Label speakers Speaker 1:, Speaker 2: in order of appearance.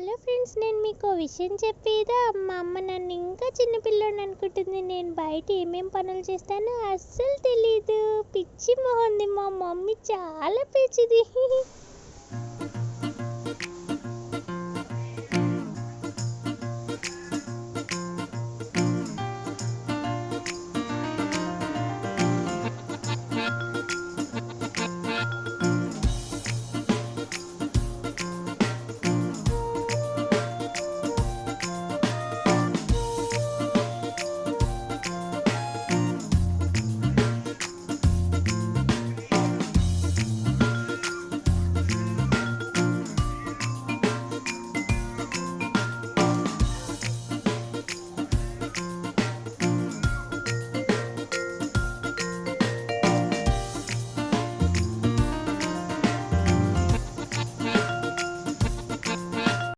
Speaker 1: Hello friends నేను మీకు విషయం చెప్పేదా? మా అమ్మ నన్ను ఇంకా చిన్నపిల్లని అనుకుంటుంది. నేను బయట ఏమేం పనులు చేస్తానో అస్సలు తెలీదు. పిచ్చి మొహంది మా మమ్మీ చాలా పిచ్చిది.